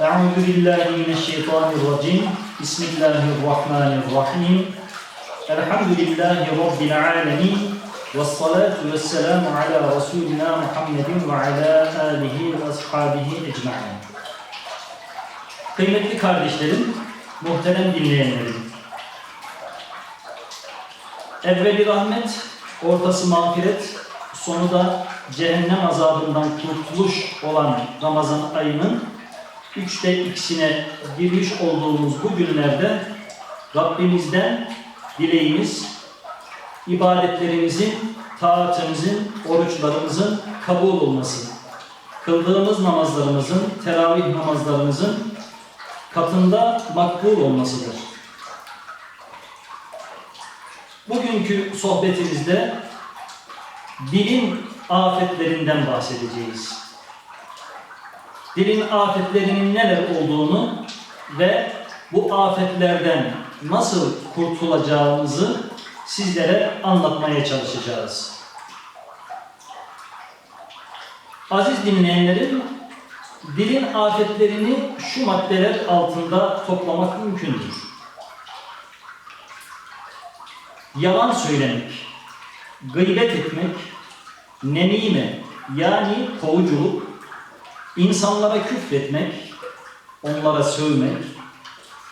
Euzu billahi mineşşeytanirracim. Bismillahirrahmanirrahim. Elhamdülillahi rabbil alamin. Ve salatu ve selamu ala Resulina Muhammedin ve ala alihi ve ashabihi ecma'in. Kıymetli kardeşlerim, muhterem dinleyenlerim. Evveli rahmet, ortası mağfiret, sonu da cehennem azabından kurtuluş olan Ramazan ayının üçte ikisine girmiş olduğumuz bu günlerde Rabbimizden dileğimiz ibadetlerimizin, taatımızın, oruçlarımızın kabul olması, kıldığımız namazlarımızın, teravih namazlarımızın katında makbul olmasıdır. Bugünkü sohbetimizde dilin afetlerinden bahsedeceğiz. Dilin afetlerinin neler olduğunu ve bu afetlerden nasıl kurtulacağımızı sizlere anlatmaya çalışacağız. Aziz dinleyenlerim, dilin afetlerini şu maddeler altında toplamak mümkündür. Yalan söylemek, gıybet etmek, nemime yani kovuculuk, insanlara küfretmek, onlara sövmek,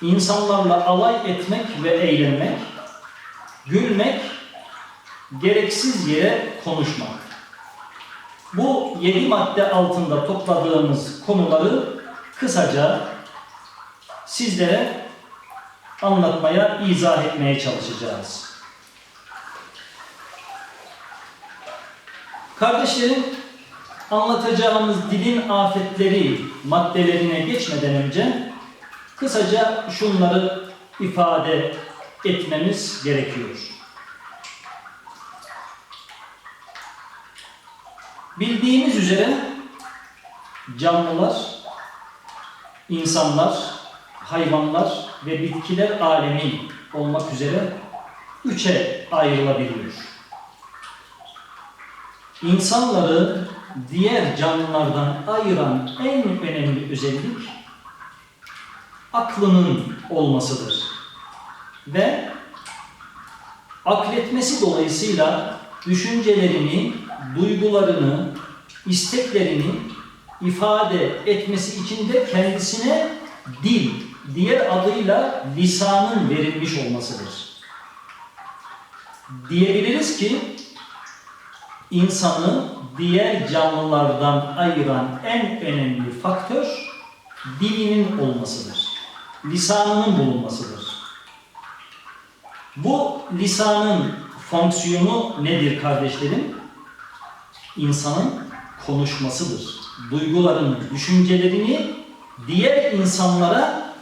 insanlarla alay etmek ve eğlenmek, gülmek, gereksiz yere konuşmak. Bu yedi madde altında topladığımız konuları kısaca sizlere anlatmaya, izah etmeye çalışacağız. Kardeşlerim, anlatacağımız dilin afetleri maddelerine geçmeden önce kısaca şunları ifade etmemiz gerekiyor. Bildiğimiz üzere canlılar, insanlar, hayvanlar ve bitkiler alemi olmak üzere üçe ayrılabiliyor. İnsanları diğer canlılardan ayıran en önemli özellik aklının olmasıdır. Ve akletmesi dolayısıyla düşüncelerini, duygularını, isteklerini ifade etmesi için de kendisine dil, diğer adıyla lisanın verilmiş olmasıdır. Diyebiliriz ki insanı diğer canlılardan ayıran en önemli faktör dilinin olmasıdır. Lisanının bulunmasıdır. Bu lisanın fonksiyonu nedir kardeşlerim? İnsanın konuşmasıdır. Duygularını, düşüncelerini diğer insanlara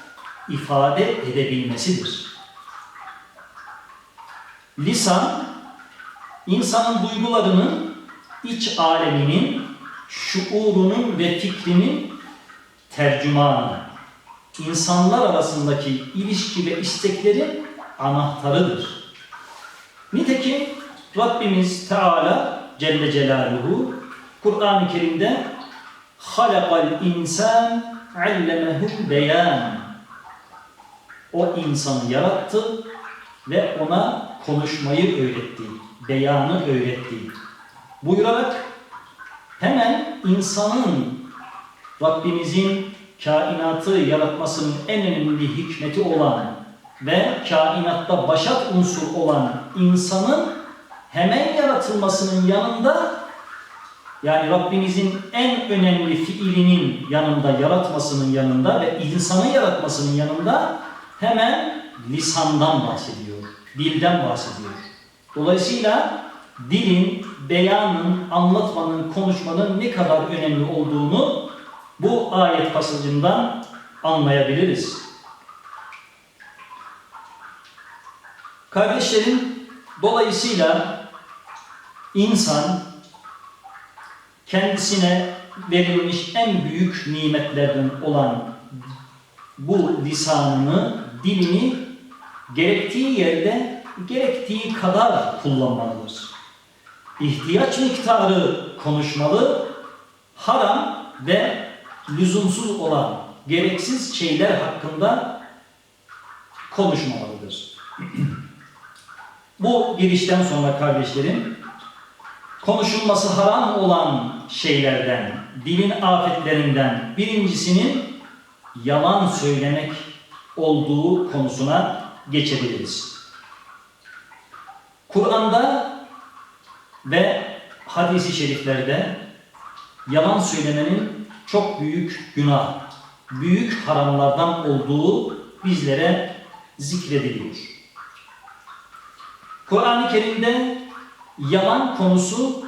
ifade edebilmesidir. Lisan, insanın duygularının, iç aleminin, şuurunun ve fikrinin tercümanı, insanlar arasındaki ilişki ve isteklerin anahtarıdır. Nitekim Rabbimiz Teala Celle Celaluhu Kur'an-ı Kerim'de halakal insan allemehul beyan. O insanı yarattı ve ona konuşmayı öğretti, beyanı öğretti. Buyurarak hemen insanın Rabbimizin kainatı yaratmasının en önemli hikmeti olan ve kainatta başat unsur olan insanın hemen yaratılmasının yanında yani Rabbimizin en önemli fiilinin yanında, yaratmasının yanında ve insanı yaratmasının yanında hemen lisandan bahsediyor, dilden bahsediyor. Dolayısıyla dilin, beyanın, anlatmanın, konuşmanın ne kadar önemli olduğunu bu ayet pasajından anlayabiliriz. Kardeşlerim, dolayısıyla insan kendisine verilmiş en büyük nimetlerden olan bu lisanını, dilini gerektiği yerde gerektiği kadar kullanmalıdır. İhtiyaç miktarı konuşmalı, haram ve lüzumsuz olan gereksiz şeyler hakkında konuşmamalıdır. Bu girişten sonra kardeşlerim, konuşulması haram olan şeylerden, dilin afetlerinden birincisinin yalan söylemek olduğu konusuna geçebiliriz. Kur'an'da ve hadisi şeriflerde yalan söylemenin çok büyük günah, büyük haramlardan olduğu bizlere zikrediliyor. Kur'an-ı Kerim'de yalan konusu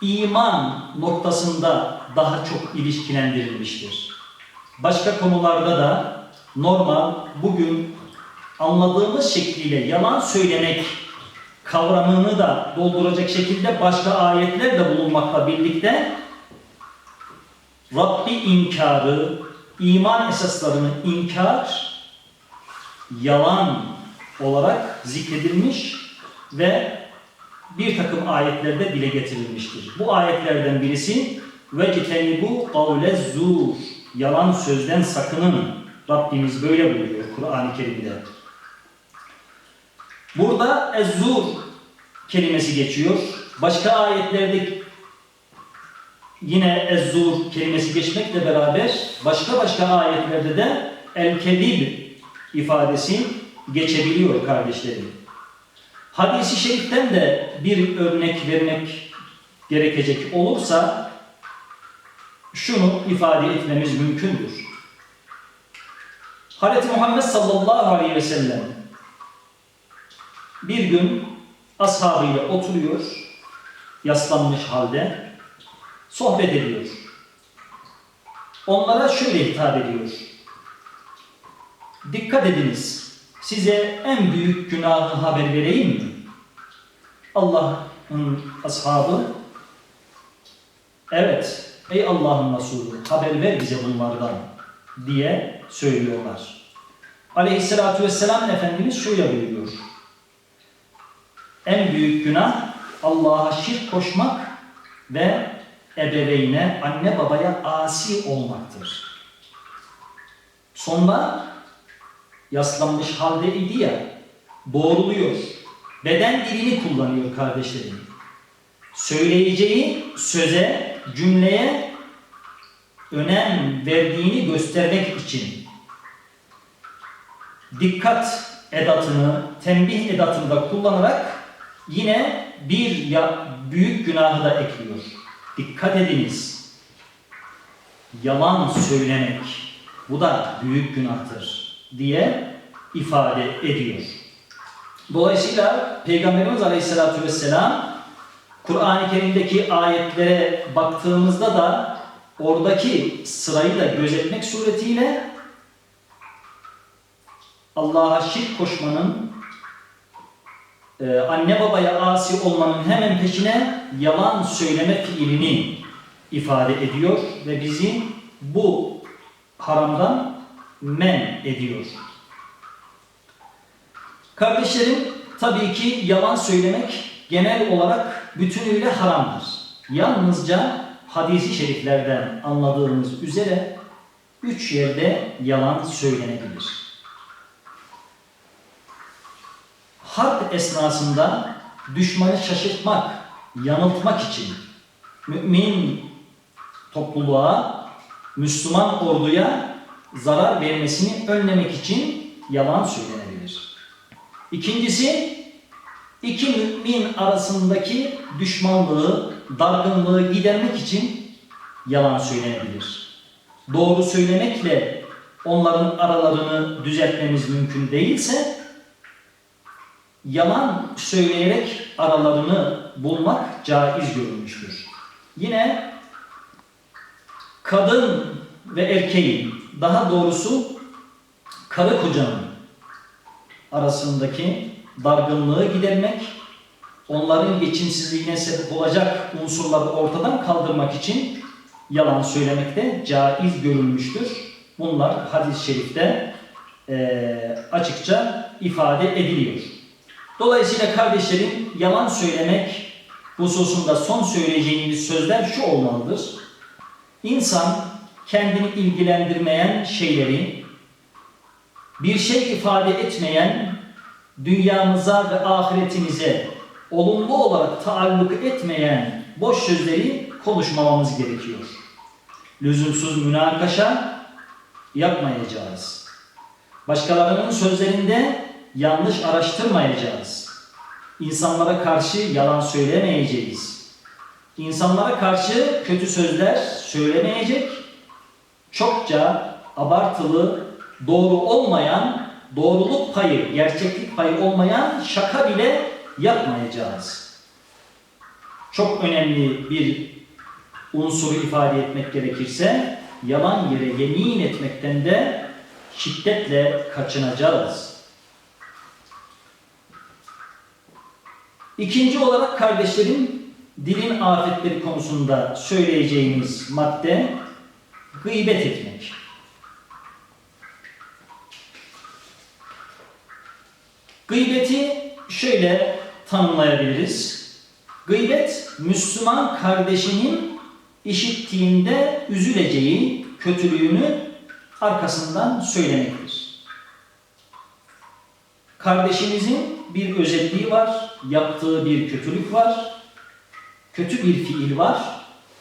iman noktasında daha çok ilişkilendirilmiştir. Başka konularda da normal bugün anladığımız şekliyle yalan söylemek kavramını da dolduracak şekilde başka ayetler de bulunmakla birlikte Rabbi inkarı, iman esaslarını inkar, yalan olarak zikredilmiş ve bir takım ayetlerde dile getirilmiştir. Bu ayetlerden birisi ve bu kavle zur yalan sözden sakının. Rabbimiz böyle buyuruyor Kur'an-ı Kerim'de. Burada ezzur kelimesi geçiyor. Başka ayetlerde yine ezzur kelimesi geçmekle beraber başka başka ayetlerde de el-kedib ifadesi geçebiliyor kardeşlerim. Hadis-i şeriften de bir örnek vermek gerekecek olursa şunu ifade etmemiz mümkündür. Hz. Muhammed sallallahu aleyhi ve sellem bir gün ashabıyla oturuyor, yaslanmış halde, sohbet ediyor. Onlara şöyle hitap ediyor. Dikkat ediniz, size en büyük günahı haber vereyim mi? Allah'ın ashabı, evet, ey Allah'ın Resulü haber ver bize bunlardan diye söylüyorlar. Aleyhissalatü vesselam Efendimiz şöyle buyuruyor. En büyük günah Allah'a şirk koşmak ve ebeveyne, anne babaya asi olmaktır. Sonra yaslanmış halde idi ya, doğruluyor. Beden dilini kullanıyor kardeşlerim. Söyleyeceği söze, cümleye önem verdiğini göstermek için dikkat edatını, tembih edatını da kullanarak yine bir ya, büyük günahı da ekliyor. Dikkat ediniz. Yalan söylemek bu da büyük günahtır diye ifade ediyor. Dolayısıyla Peygamberimiz Aleyhisselatü Vesselam Kur'an-ı Kerim'deki ayetlere baktığımızda da oradaki sırayı da gözetmek suretiyle Allah'a şirk koşmanın e, anne babaya asi olmanın hemen peşine yalan söyleme fiilini ifade ediyor ve bizi bu haramdan men ediyor. Kardeşlerim tabii ki yalan söylemek genel olarak bütünüyle haramdır. Yalnızca hadisi şeriflerden anladığımız üzere üç yerde yalan söylenebilir. Harp esnasında düşmanı şaşırtmak, yanıltmak için mümin topluluğa, Müslüman orduya zarar vermesini önlemek için yalan söylenebilir. İkincisi, iki mümin arasındaki düşmanlığı, dargınlığı gidermek için yalan söylenebilir. Doğru söylemekle onların aralarını düzeltmemiz mümkün değilse yalan söyleyerek aralarını bulmak caiz görülmüştür. Yine kadın ve erkeğin, daha doğrusu karı kocanın arasındaki dargınlığı gidermek, onların geçimsizliğine sebep olacak unsurları ortadan kaldırmak için yalan söylemek de caiz görülmüştür. Bunlar hadis-i şerifte e, açıkça ifade ediliyor. Dolayısıyla kardeşlerim yalan söylemek hususunda son söyleyeceğimiz sözler şu olmalıdır. İnsan kendini ilgilendirmeyen şeyleri, bir şey ifade etmeyen, dünyamıza ve ahiretimize olumlu olarak taalluk etmeyen boş sözleri konuşmamamız gerekiyor. Lüzumsuz münakaşa yapmayacağız. Başkalarının sözlerinde yanlış araştırmayacağız. İnsanlara karşı yalan söylemeyeceğiz. İnsanlara karşı kötü sözler söylemeyecek. Çokça abartılı, doğru olmayan, doğruluk payı, gerçeklik payı olmayan şaka bile yapmayacağız. Çok önemli bir unsuru ifade etmek gerekirse yalan yere yemin etmekten de şiddetle kaçınacağız. İkinci olarak kardeşlerim dilin afetleri konusunda söyleyeceğimiz madde gıybet etmek. Gıybeti şöyle tanımlayabiliriz. Gıybet Müslüman kardeşinin işittiğinde üzüleceği kötülüğünü arkasından söylemektir. Kardeşimizin bir özelliği var, yaptığı bir kötülük var, kötü bir fiil var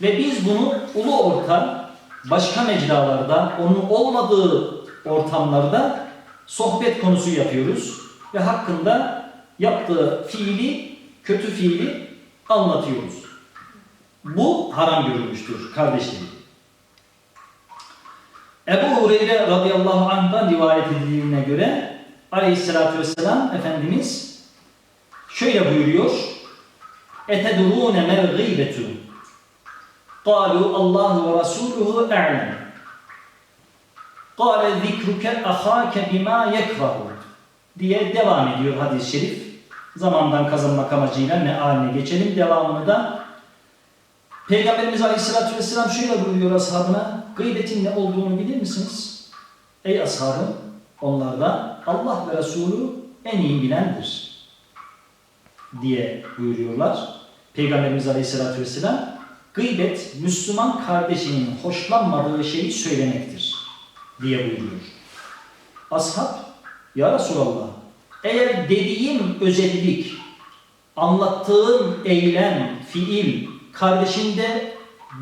ve biz bunu ulu orta başka mecralarda, onun olmadığı ortamlarda sohbet konusu yapıyoruz ve hakkında yaptığı fiili, kötü fiili anlatıyoruz. Bu haram görülmüştür kardeşlerim. Ebu Hureyre radıyallahu anh'dan rivayet edildiğine göre Aleyhisselatü vesselam Efendimiz şöyle buyuruyor. Etedurûne mel gıybetu. Kalu Allahu ve Resuluhu e'lem. Kale zikruke ahake bima yekrahu. Diye devam ediyor hadis-i şerif. Zamandan kazanmak amacıyla ne haline geçelim. Devamını da Peygamberimiz Aleyhisselatü Vesselam şöyle buyuruyor ashabına. Gıybetin ne olduğunu bilir misiniz? Ey ashabım onlarda Allah ve Resulü en iyi bilendir diye buyuruyorlar. Peygamberimiz Aleyhisselatü Vesselam gıybet Müslüman kardeşinin hoşlanmadığı şeyi söylemektir diye buyuruyor. Ashab ya Resulallah eğer dediğim özellik anlattığım eylem, fiil kardeşinde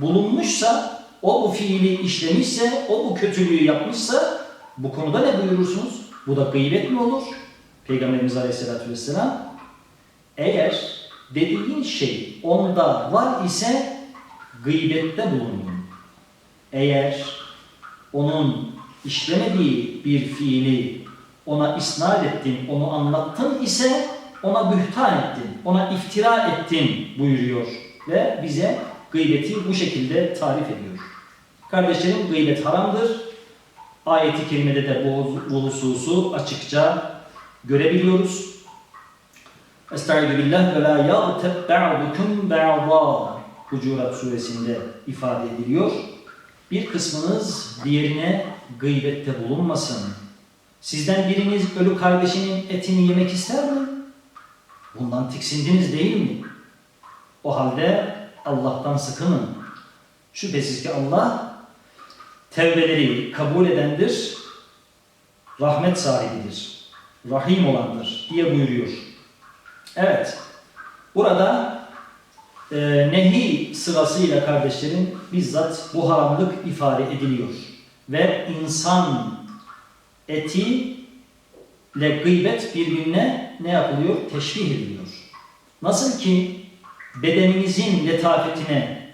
bulunmuşsa o bu fiili işlemişse, o bu kötülüğü yapmışsa bu konuda ne buyurursunuz? Bu da gıybet mi olur? Peygamberimiz Aleyhisselatü Vesselam eğer dediğin şey onda var ise gıybette bulundun. Eğer onun işlemediği bir fiili ona isnat ettin, onu anlattın ise ona bühtan ettin, ona iftira ettin buyuruyor ve bize gıybeti bu şekilde tarif ediyor. Kardeşlerim gıybet haramdır. Ayeti kerimede de bu, bu hususu açıkça görebiliyoruz. Estaizu billah ve la yagteb ba'dukum ba'da Hucurat suresinde ifade ediliyor. Bir kısmınız diğerine gıybette bulunmasın. Sizden biriniz ölü kardeşinin etini yemek ister mi? Bundan tiksindiniz değil mi? O halde Allah'tan sakının. Şüphesiz ki Allah tevbeleri kabul edendir, rahmet sahibidir, rahim olandır diye buyuruyor. Evet, burada e, nehi sırasıyla kardeşlerim bizzat bu haramlık ifade ediliyor. Ve insan eti ile gıybet birbirine ne yapılıyor? Teşbih ediliyor. Nasıl ki bedenimizin letafetine,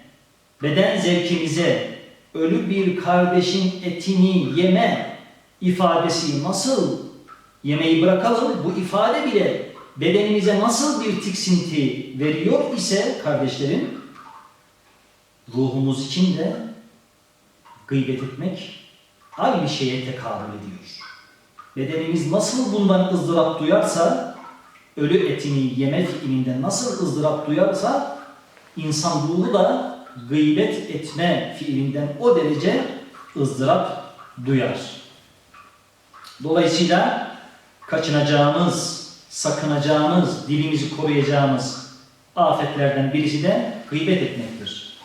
beden zevkimize ölü bir kardeşin etini yeme ifadesi nasıl yemeği bırakalım bu ifade bile bedenimize nasıl bir tiksinti veriyor ise kardeşlerim ruhumuz için de gıybet etmek aynı şeye tekabül ediyor. Bedenimiz nasıl bundan ızdırap duyarsa ölü etini yeme fiilinden nasıl ızdırap duyarsa insan ruhu da gıybet etme fiilinden o derece ızdırap duyar. Dolayısıyla kaçınacağımız, sakınacağımız, dilimizi koruyacağımız afetlerden birisi de gıybet etmektir.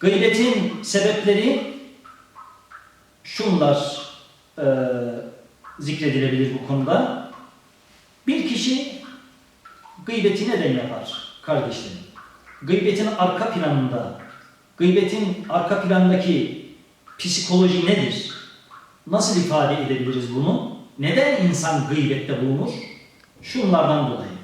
Gıybetin sebepleri şunlar e, zikredilebilir bu konuda. Bir kişi gıybeti neden yapar kardeşlerim? Gıybetin arka planında, gıybetin arka plandaki psikoloji nedir? Nasıl ifade edebiliriz bunu? Neden insan gıybette bulunur? Şunlardan dolayı.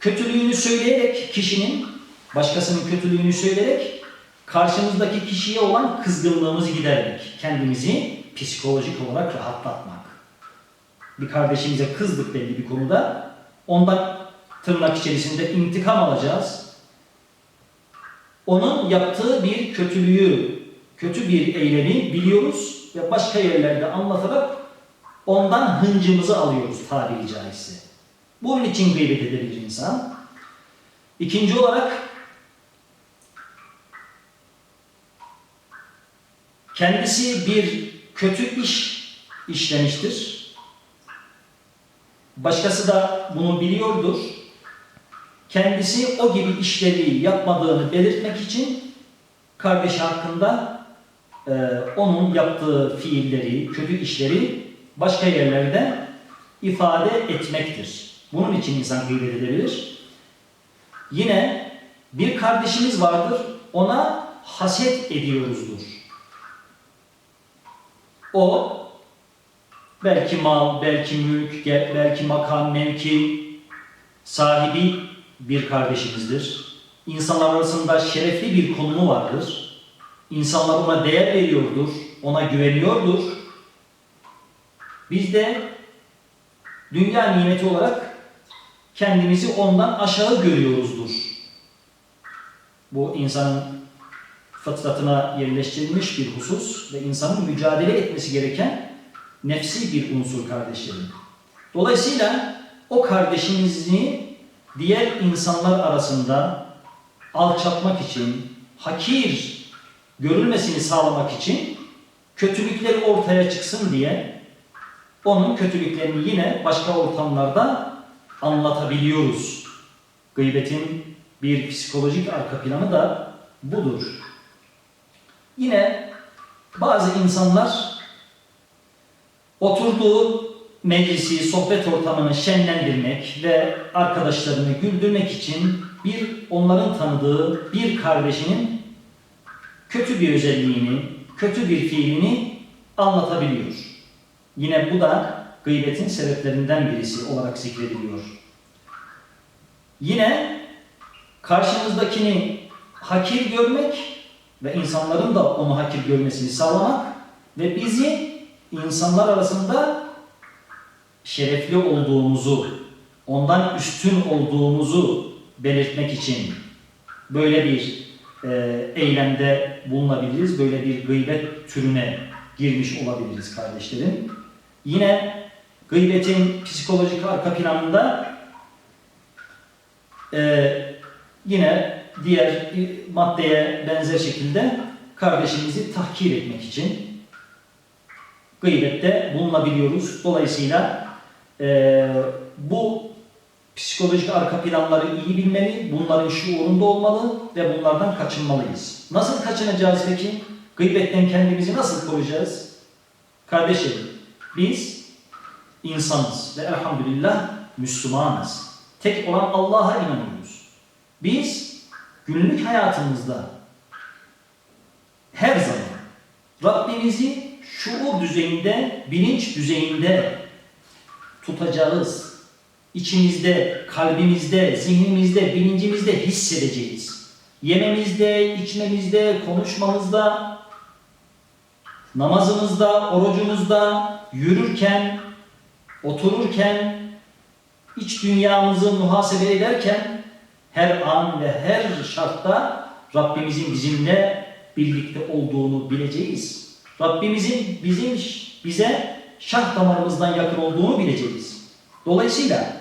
Kötülüğünü söyleyerek kişinin, başkasının kötülüğünü söyleyerek karşımızdaki kişiye olan kızgınlığımızı gidermek. Kendimizi psikolojik olarak rahatlatmak. Bir kardeşimize kızdık belli bir konuda. Ondan tırnak içerisinde intikam alacağız. Onun yaptığı bir kötülüğü, kötü bir eylemi biliyoruz ve başka yerlerde anlatarak ondan hıncımızı alıyoruz tabiri caizse. Bunun için gıybet edebilir insan. İkinci olarak kendisi bir kötü iş işlemiştir. Başkası da bunu biliyordur. Kendisi o gibi işleri yapmadığını belirtmek için kardeşi hakkında e, onun yaptığı fiilleri, kötü işleri başka yerlerde ifade etmektir. Bunun için insan gıybet edebilir. Yine bir kardeşimiz vardır, ona haset ediyoruzdur. O belki mal, belki mülk, belki makam, mevki sahibi bir kardeşimizdir. İnsanlar arasında şerefli bir konumu vardır. İnsanlar ona değer veriyordur, ona güveniyordur. Biz de dünya nimeti olarak kendimizi ondan aşağı görüyoruzdur. Bu insanın fıtratına yerleştirilmiş bir husus ve insanın mücadele etmesi gereken nefsi bir unsur kardeşlerim. Dolayısıyla o kardeşimizi diğer insanlar arasında alçaltmak için, hakir görülmesini sağlamak için kötülükleri ortaya çıksın diye onun kötülüklerini yine başka ortamlarda anlatabiliyoruz. Gıybetin bir psikolojik arka planı da budur. Yine bazı insanlar oturduğu meclisi, sohbet ortamını şenlendirmek ve arkadaşlarını güldürmek için bir onların tanıdığı bir kardeşinin kötü bir özelliğini, kötü bir fiilini anlatabiliyor. Yine bu da gıybetin sebeplerinden birisi olarak zikrediliyor. Yine karşımızdakini hakir görmek ve insanların da onu hakir görmesini sağlamak ve bizi insanlar arasında şerefli olduğumuzu, ondan üstün olduğumuzu belirtmek için böyle bir e, eylemde bulunabiliriz. Böyle bir gıybet türüne girmiş olabiliriz kardeşlerim. Yine gıybetin psikolojik arka planında e, yine diğer maddeye benzer şekilde kardeşimizi tahkir etmek için gıybette bulunabiliyoruz. Dolayısıyla e, bu psikolojik arka planları iyi bilmeli, bunların şuurunda olmalı ve bunlardan kaçınmalıyız. Nasıl kaçınacağız peki? Gıybetten kendimizi nasıl koruyacağız? Kardeşim, biz insanız ve elhamdülillah Müslümanız. Tek olan Allah'a inanıyoruz. Biz günlük hayatımızda her zaman Rabbimizi şuur düzeyinde, bilinç düzeyinde tutacağız. İçimizde, kalbimizde, zihnimizde, bilincimizde hissedeceğiz. Yememizde, içmemizde, konuşmamızda, namazımızda, orucumuzda, yürürken, otururken, iç dünyamızı muhasebe ederken her an ve her şartta Rabbimizin bizimle birlikte olduğunu bileceğiz. Rabbimizin bizim bize şah damarımızdan yakın olduğunu bileceğiz. Dolayısıyla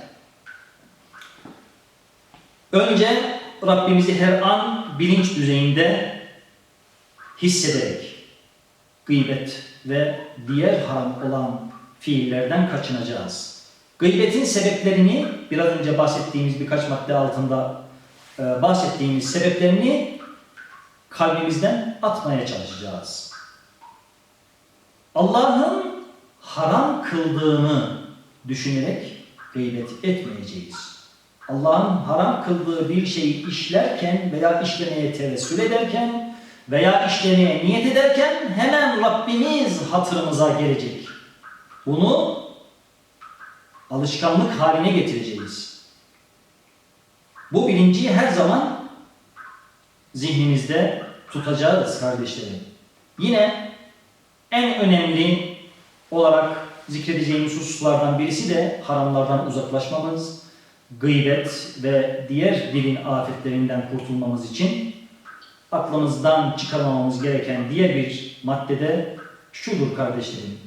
önce Rabbimizi her an bilinç düzeyinde hissederek gıybet ve diğer haram olan fiillerden kaçınacağız. Gıybetin sebeplerini biraz önce bahsettiğimiz birkaç madde altında e, bahsettiğimiz sebeplerini kalbimizden atmaya çalışacağız. Allah'ın haram kıldığını düşünerek gıybet etmeyeceğiz. Allah'ın haram kıldığı bir şeyi işlerken veya işlemeye tevessül ederken veya işlemeye niyet ederken hemen Rabbimiz hatırımıza gelecek. Bunu alışkanlık haline getireceğiz. Bu bilinci her zaman zihnimizde tutacağız kardeşlerim. Yine en önemli olarak zikredeceğimiz hususlardan birisi de haramlardan uzaklaşmamız, gıybet ve diğer dilin afetlerinden kurtulmamız için aklımızdan çıkarmamamız gereken diğer bir maddede şudur kardeşlerim.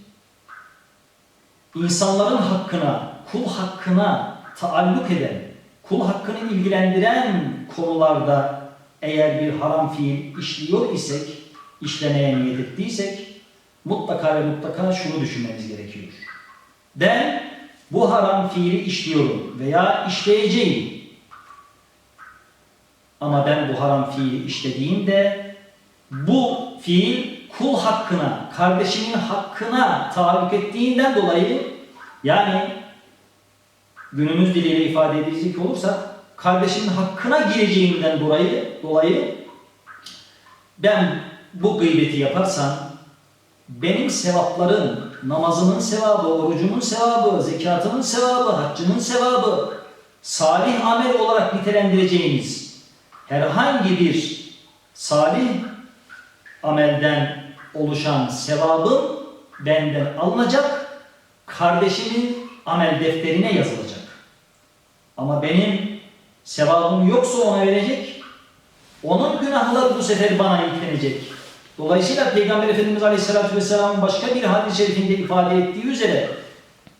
İnsanların hakkına, kul hakkına taalluk eden, kul hakkını ilgilendiren konularda eğer bir haram fiil işliyor isek, işlemeye niyet ettiysek mutlaka ve mutlaka şunu düşünmemiz gerekiyor. Ben bu haram fiili işliyorum veya işleyeceğim. Ama ben bu haram fiili işlediğimde bu fiil kul hakkına, kardeşimin hakkına tahallük ettiğinden dolayı yani günümüz diliyle ifade edecek olursa kardeşimin hakkına gireceğimden dolayı dolayı ben bu gıybeti yaparsam benim sevaplarım, namazımın sevabı, orucumun sevabı, zekatımın sevabı, haccımın sevabı, salih amel olarak nitelendireceğimiz herhangi bir salih amelden oluşan sevabım benden alınacak, kardeşimin amel defterine yazılacak. Ama benim sevabım yoksa ona verecek, onun günahları bu sefer bana yüklenecek. Dolayısıyla Peygamber Efendimiz Aleyhisselatü Vesselam'ın başka bir hadis-i şerifinde ifade ettiği üzere,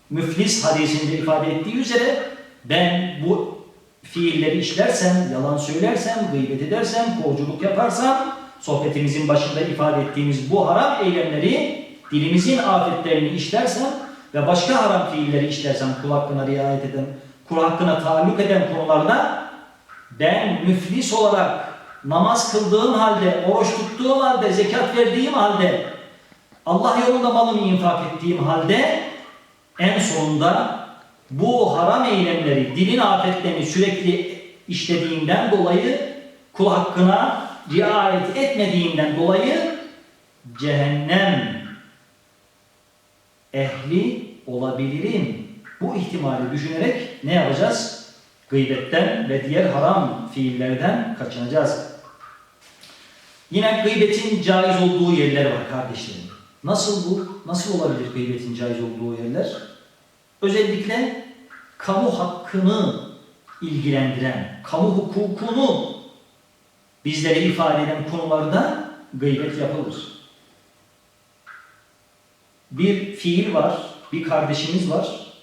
müflis hadisinde ifade ettiği üzere, ben bu fiilleri işlersem, yalan söylersem, gıybet edersem, kovuculuk yaparsam, sohbetimizin başında ifade ettiğimiz bu haram eylemleri, dilimizin afetlerini işlersem ve başka haram fiilleri işlersem, kul hakkına riayet eden, kul hakkına taalluk eden konularda ben müflis olarak namaz kıldığım halde, oruç tuttuğum halde, zekat verdiğim halde, Allah yolunda malımı infak ettiğim halde en sonunda bu haram eylemleri, dilin afetlerini sürekli işlediğimden dolayı kul hakkına riayet etmediğimden dolayı cehennem ehli olabilirim. Bu ihtimali düşünerek ne yapacağız? Gıybetten ve diğer haram fiillerden kaçınacağız. Yine gıybetin caiz olduğu yerler var kardeşlerim. Nasıl bu? Nasıl olabilir gıybetin caiz olduğu yerler? Özellikle kamu hakkını ilgilendiren, kamu hukukunu bizlere ifade eden konularda gıybet yapılır. Bir fiil var, bir kardeşimiz var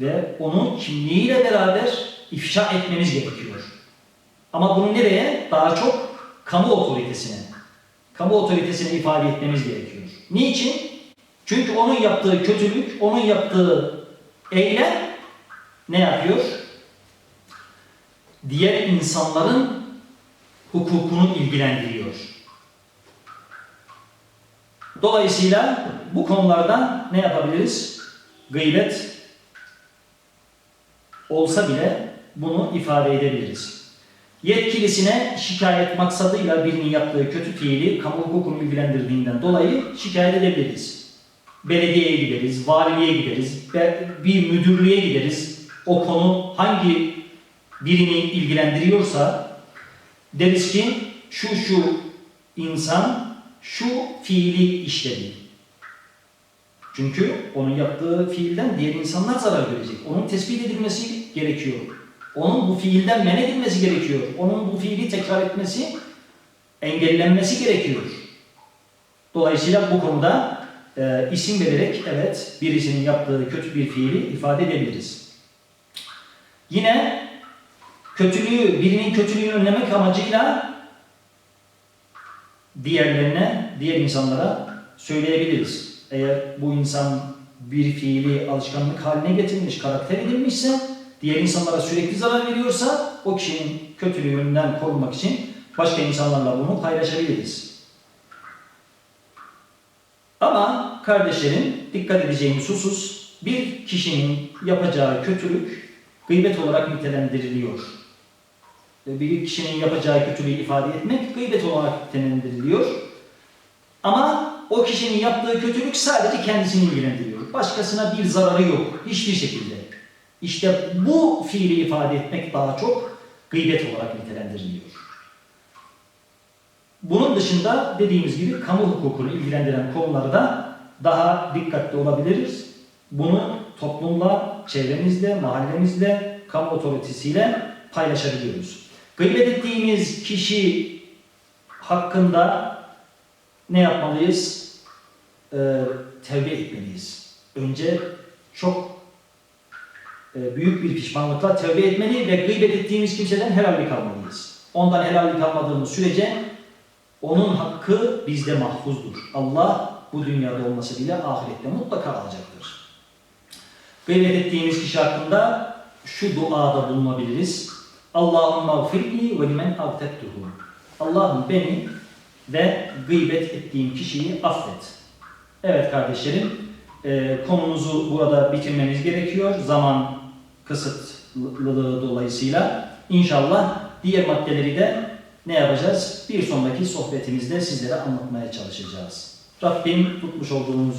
ve onun kimliğiyle beraber ifşa etmemiz gerekiyor. Ama bunu nereye? Daha çok kamu otoritesine. Kamu otoritesine ifade etmemiz gerekiyor. Niçin? Çünkü onun yaptığı kötülük, onun yaptığı eylem ne yapıyor? Diğer insanların hukukunu ilgilendiriyor. Dolayısıyla bu konularda ne yapabiliriz? Gıybet olsa bile bunu ifade edebiliriz. Yetkilisine şikayet maksadıyla birinin yaptığı kötü fiili kamu hukukunu ilgilendirdiğinden dolayı şikayet edebiliriz. Belediyeye gideriz, valiliğe gideriz, bir müdürlüğe gideriz. O konu hangi birini ilgilendiriyorsa deriz ki şu şu insan şu fiili işledi. Çünkü onun yaptığı fiilden diğer insanlar zarar görecek. Onun tespit edilmesi gerekiyor. Onun bu fiilden men edilmesi gerekiyor. Onun bu fiili tekrar etmesi engellenmesi gerekiyor. Dolayısıyla bu konuda e, isim vererek evet birisinin yaptığı kötü bir fiili ifade edebiliriz. Yine kötülüğü, birinin kötülüğünü önlemek amacıyla diğerlerine, diğer insanlara söyleyebiliriz. Eğer bu insan bir fiili alışkanlık haline getirmiş, karakter edilmişse, diğer insanlara sürekli zarar veriyorsa o kişinin kötülüğünden korunmak için başka insanlarla bunu paylaşabiliriz. Ama kardeşlerim dikkat edeceğimiz husus bir kişinin yapacağı kötülük gıybet olarak nitelendiriliyor. Bir kişinin yapacağı kötülüğü ifade etmek gıybet olarak nitelendiriliyor. Ama o kişinin yaptığı kötülük sadece kendisini ilgilendiriyor. Başkasına bir zararı yok hiçbir şekilde. İşte bu fiili ifade etmek daha çok gıybet olarak nitelendiriliyor. Bunun dışında dediğimiz gibi kamu hukukunu ilgilendiren konularda daha dikkatli olabiliriz. Bunu toplumla, çevremizle, mahallemizle, kamu otoritesiyle paylaşabiliyoruz. Gıybet ettiğimiz kişi hakkında ne yapmalıyız? Ee, tevbe etmeliyiz. Önce çok büyük bir pişmanlıkla tevbe etmeli ve gıybet ettiğimiz kimseden helallik almalıyız. Ondan helallik almadığımız sürece onun hakkı bizde mahfuzdur. Allah bu dünyada olması bile ahirette mutlaka alacaktır. Gıybet ettiğimiz kişi hakkında şu duada bulunabiliriz. Allahümme gfirli ve limen avtettuhu. Allah'ım beni ve gıybet ettiğim kişiyi affet. Evet kardeşlerim, e, konumuzu burada bitirmemiz gerekiyor. Zaman kısıtlılığı dolayısıyla. İnşallah diğer maddeleri de ne yapacağız? Bir sonraki sohbetimizde sizlere anlatmaya çalışacağız. Rabbim tutmuş olduğumuz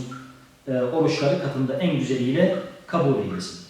e, oruçları katında en güzeliyle kabul eylesin.